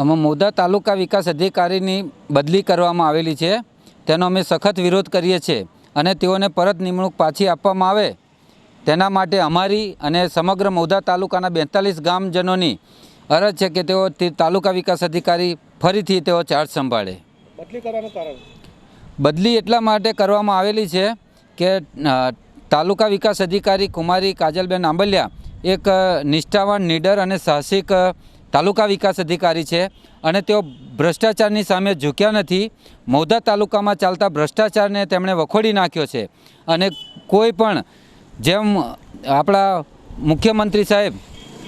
આમાં મોદા તાલુકા વિકાસ અધિકારીની બદલી કરવામાં આવેલી છે. તેનો અમે સખત વિરોધ કરીએ છીએ અને તેઓને પરત નિમણૂક પાછી આપવામાં આવે. તેના માટે અમારી અને સમગ્ર મોદા તાલુકાના બેતાલીસ ગામજનોની અરજ છે કે તેઓ તે તાલુકા વિકાસ અધિકારી ફરીથી તેઓ ચાર્જ સંભાળે. બદલી કરવાનું કારણ? બદલી એટલા માટે કરવામાં આવેલી છે કે તાલુકા વિકાસ અધિકારી કુમારી કાજલબેન આંબલિયા એક નિષ્ઠાવાન નીડર અને સાહસિક તાલુકા વિકાસ અધિકારી છે અને તેઓ ભ્રષ્ટાચારની સામે ઝૂક્યા નથી. મોદા તાલુકામાં ચાલતા ભ્રષ્ટાચારને તેમણે વખોડી નાખ્યો છે. અને કોઈ પણ જેમ આપણા મુખ્યમંત્રી સાહેબ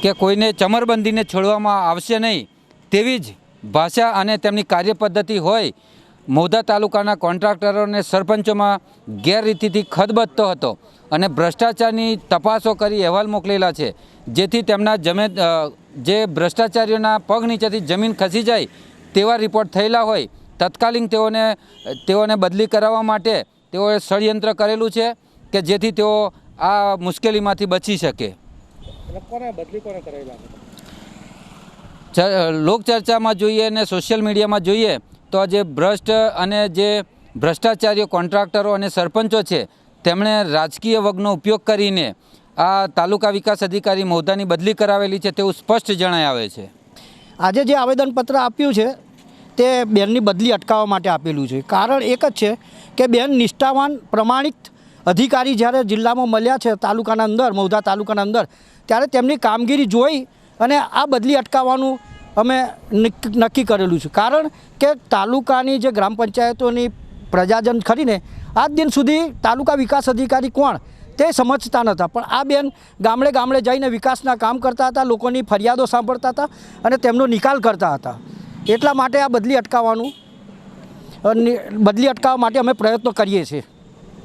કે કોઈને ચમરબંધીને છોડવામાં આવશે નહીં, તેવી જ ભાષા અને તેમની કાર્યપદ્ધતિ હોય મૌદા તાલુકાના કોન્ટ્રાક્ટરો અને સરપંચોમાં ગેરરીતિથી ખદબદતો હતો અને ભ્રષ્ટાચારની તપાસો કરી અહેવાલ મોકલેલા છે. જેથી તેમના જમે જે ભ્રષ્ટાચારીઓના પગ નીચેથી જમીન ખસી જાય તેવા રિપોર્ટ થયેલા હોય તત્કાલીન તેઓને તેઓને બદલી કરાવવા માટે તેઓએ ષડયંત્ર કરેલું છે કે જેથી તેઓ આ મુશ્કેલીમાંથી બચી શકે. લોકચર્ચામાં જોઈએ અને સોશિયલ મીડિયામાં જોઈએ તો આજે ભ્રષ્ટ અને જે ભ્રષ્ટાચારીઓ, કોન્ટ્રાક્ટરો અને સરપંચો છે, તેમણે રાજકીય વગનો ઉપયોગ કરીને આ તાલુકા વિકાસ અધિકારી મહોદાની બદલી કરાવેલી છે તેવું સ્પષ્ટ જણાય આવે છે. આજે જે આવેદનપત્ર આપ્યું છે, તે બેનની બદલી અટકાવવા માટે આપેલું છે. કારણ એક જ છે કે બેન નિષ્ઠાવાન, પ્રમાણિત અધિકારી જ્યારે જિલ્લામાં મળ્યા છે તાલુકાના અંદર મૌધા તાલુકાના અંદર, ત્યારે તેમની કામગીરી જોઈ અને આ બદલી અટકાવવાનું અમે નક્કી કરેલું છે. કારણ કે તાલુકાની જે ગ્રામ પંચાયતોની પ્રજાજન ખરીને આજ દિન સુધી તાલુકા વિકાસ અધિકારી કોણ તે સમજતા નહોતા પણ આ બેન ગામડે ગામડે જઈને વિકાસના કામ કરતા હતા, લોકોની ફરિયાદો સાંભળતા હતા અને તેમનો નિકાલ કરતા હતા. એટલા માટે આ બદલી અટકાવવાનું બદલી અટકાવવા માટે અમે પ્રયત્નો કરીએ છીએ.